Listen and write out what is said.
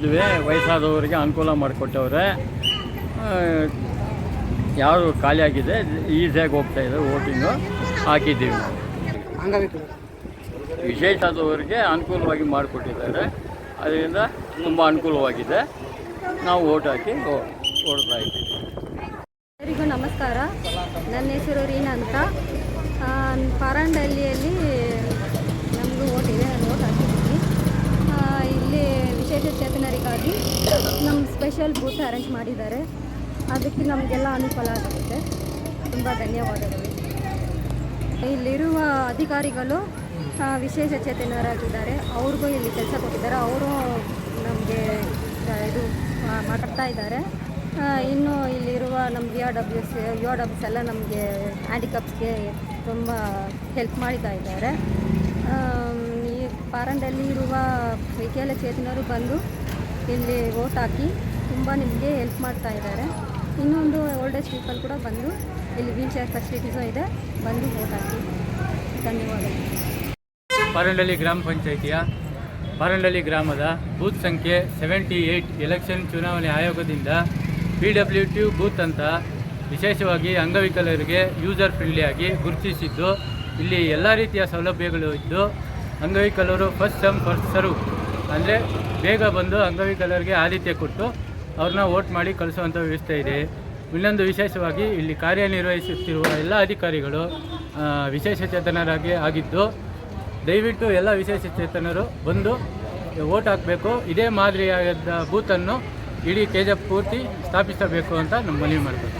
ಇದುವೇ ವಯಸ್ಸಾದವರಿಗೆ ಅನುಕೂಲ ಮಾಡಿಕೊಟ್ಟವ್ರೆ. ಯಾರು ಖಾಲಿಯಾಗಿದೆ ಈಸಿಯಾಗಿ ಹೋಗ್ತಾ ಇದೆ ವೋಟಿಂಗು ಹಾಕಿದ್ದೀವಿ. ಅಂಗವಿಕಲರು ವಿಶೇಷಾದವರಿಗೆ ಅನುಕೂಲವಾಗಿ ಮಾಡಿಕೊಟ್ಟಿದ್ದಾರೆ. ಅದರಿಂದ ತುಂಬ ಅನುಕೂಲವಾಗಿದೆ. ನಾವು ಓಟ್ ಹಾಕಿ ಓಡ್ತಾ ಇದ್ದೀವಿ. ಎಲ್ಲರಿಗೂ ನಮಸ್ಕಾರ. ನನ್ನ ಹೆಸರು ರೀನಾ ಅಂತ ನಮಗೂ ಓಟ್ ಇದೆ ನಾನು ಓಟ್ ಹಾಕಿದ್ದೀನಿ ಆ, ಇಲ್ಲಿ ಚೇತನರಿಗಾಗಿ ನಮ್ಮ ಸ್ಪೆಷಲ್ ಬೂತ್ ಅರೇಂಜ್ ಮಾಡಿದ್ದಾರೆ. ಅದಕ್ಕೆ ನಮಗೆಲ್ಲ ಅನುಕೂಲ ಆಗುತ್ತೆ. ತುಂಬ ಧನ್ಯವಾದಗಳು. ಇಲ್ಲಿರುವ ಅಧಿಕಾರಿಗಳು ವಿಶೇಷ ಚೇತನರಾಗಿದ್ದಾರೆ. ಅವ್ರಿಗೂ ಇಲ್ಲಿ ಕೆಲಸ ಕೊಟ್ಟಿದ್ದಾರೆ. ಅವರು ನಮಗೆ ಇದು ಮಾತಾಡ್ತಾ ಇದ್ದಾರೆ. ಇನ್ನು ಇಲ್ಲಿರುವ ನಮ್ಮ ವಿ ಆರ್ ಡಬ್ಲ್ಯೂಸ್ ಯು ಆರ್ ಡಬ್ಲ್ಯೂಸ್ ಎಲ್ಲ ನಮಗೆ ಹ್ಯಾಂಡಿಕಪ್ಸ್ಗೆ ತುಂಬ ಹೆಲ್ಪ್ ಮಾಡ್ತಾ ಇದ್ದಾರೆ. ಈ ಪಾರಂಡಲ್ಲಿ ಇರುವ ವಿಕಲಚೇತನರು ಬಂದು ಇಲ್ಲಿ ವೋಟ್ ಹಾಕಿ ತುಂಬ ನಿಮಗೆ ಹೆಲ್ಪ್ ಮಾಡ್ತಾ ಇದ್ದಾರೆ. ಇನ್ನೊಂದು ಓಲ್ಡ್ ಏಜ್ ಪೀಪಲ್ ಕೂಡ ಬಂದು ಇಲ್ಲಿ ವೀಲ್ ಚೇರ್ ಫೆಸಿಲಿಟೀಸು ಇದೆ. ಬಂದು ವೋಟ್ ಹಾಕಿ. ಧನ್ಯವಾದಗಳು. ಪರಂಡಳ್ಳಿ ಗ್ರಾಮ ಪಂಚಾಯಿತಿಯ ಪರಂಡಳ್ಳಿ ಗ್ರಾಮದ ಬೂತ್ ಸಂಖ್ಯೆ ಸೆವೆಂಟಿ ಏಯ್ಟ್ ಎಲೆಕ್ಷನ್ ಚುನಾವಣೆ ಆಯೋಗದಿಂದ ಪಿ ಡಬ್ಲ್ಯೂ ಟಿ ಬೂತ್ ಅಂತ ವಿಶೇಷವಾಗಿ ಅಂಗವಿಕಲರಿಗೆ ಯೂಸರ್ ಫ್ರೆಂಡ್ಲಿಯಾಗಿ ಗುರುತಿಸಿದ್ದು. ಇಲ್ಲಿ ಎಲ್ಲ ರೀತಿಯ ಸೌಲಭ್ಯಗಳು ಇದ್ದು, ಅಂಗವಿಕಲರು ಫಸ್ಟ್ ಸಮ್ ಫಸ್ಟ್ ಸರ್ವ್ ಅಂದರೆ ಬೇಗ ಬಂದು ಅಂಗವಿಕಲರಿಗೆ ಆದಿತ್ಯ ಕೊಟ್ಟು ಅವ್ರನ್ನ ವೋಟ್ ಮಾಡಿ ಕಳಿಸುವಂಥ ವ್ಯವಸ್ಥೆ ಇದೆ. ಇನ್ನೊಂದು ವಿಶೇಷವಾಗಿ ಇಲ್ಲಿ ಕಾರ್ಯನಿರ್ವಹಿಸುತ್ತಿರುವ ಎಲ್ಲ ಅಧಿಕಾರಿಗಳು ವಿಶೇಷ ಚೇತನರಾಗಿ ಆಗಿದ್ದು, ದಯವಿಟ್ಟು ಎಲ್ಲ ವಿಶೇಷ ಚೇತನರು ಬಂದು ವೋಟ್ ಹಾಕಬೇಕು. ಇದೇ ಮಾದರಿಯಾದ ಬೂತನ್ನು ಇಡೀ ಕೆ ಪೂರ್ತಿ ಸ್ಥಾಪಿಸಬೇಕು ಅಂತ ನಮ್ಮ ಮನವಿ ಮಾಡಬೇಕು.